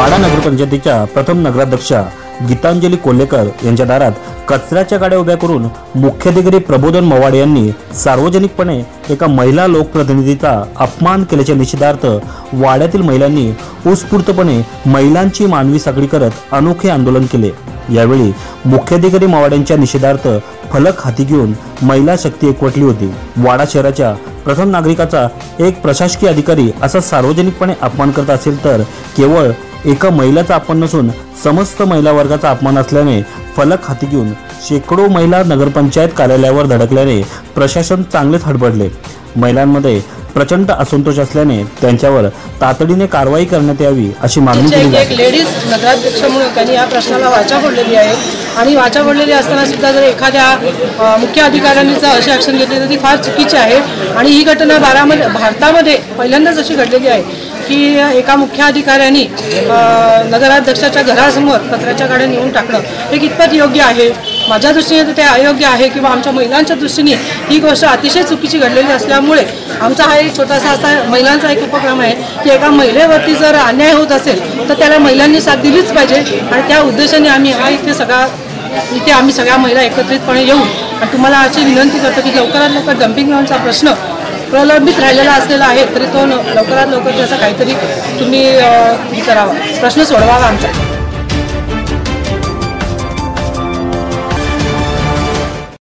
वाडा नगरपंचायतीच्या प्रथम नगराध्यक्षा गीतांजली कोल्हेकर यांच्या दारात कचऱ्याच्या गाड्या उभ्या करून मुख्याधिकारी प्रबोधन मवाड यांनी सार्वजनिकपणे एका महिला लोकप्रतिनिधीचा अपमान केल्याच्या निषेधार्थ वाड्यातील महिलांनी उत्स्फूर्तपणे महिलांची मानवी साखळी करत अनोखे आंदोलन केले. यावेळी मुख्याधिकारी मवाड यांच्या निषेधार्थ फलक हाती घेऊन महिला शक्ती एकवटली होती. वाडा शहराच्या प्रथम नागरिकाचा एक प्रशासकीय अधिकारी असा सार्वजनिकपणे अपमान करत असेल तर केवळ एका महिलाचा अपमान नसून समस्त महिला वर्गाचा अपमान असल्याने फलक हाती घेऊन शेकडो महिला नगरपंचायत कार्यालयावर धडकल्याने प्रशासन चांगलेच हडबडले. महिलांमध्ये प्रचंड असंतोष असल्याने त्यांच्यावर तातडीने कारवाई करण्यात यावी अशी मागणी केली एक लेडीज नगराध्यक्ष म्हणून त्यांनी या प्रश्नाला वाचा फोडलेली आहे आणि वाचा फोडलेली असताना सुद्धा जर एखाद्या मुख्य अधिकाऱ्यांनी जर अशी ॲक्शन घेतली तर ती फार चुकीची आहे. आणि ही घटना बारामध्ये भारतामध्ये पहिल्यांदाच अशी घडलेली आहे. की एका मुख्य अधिकाऱ्यांनी नगराध्यक्षाच्या घरासमोर कचऱ्याच्या गाड्या नेऊन टाकणं हे कितपत योग्य आहे? माझ्या दृष्टीने तर ते अयोग्य आहे किंवा आमच्या महिलांच्या दृष्टीने ही गोष्ट अतिशय चुकीची घडलेली असल्यामुळे आमचा हा एक छोटासा असा महिलांचा एक उपक्रम आहे की एका महिलेवरती जर अन्याय होत असेल तर त्याला महिलांनी साथ दिलीच पाहिजे आणि त्या उद्देशाने आम्ही हा इथे सगळा इथे आम्ही सगळ्या महिला एकत्रितपणे येऊन आणि तुम्हाला अशी विनंती करतो की लवकरात लवकर डम्पिंग ग्राउंडचा प्रश्न प्रलंबित राहिलेला असलेला आहे तरी तो न- लवकरात लवकर त्याचा काहीतरी तुम्ही हे करावा. प्रश्न सोडवावा आमचा.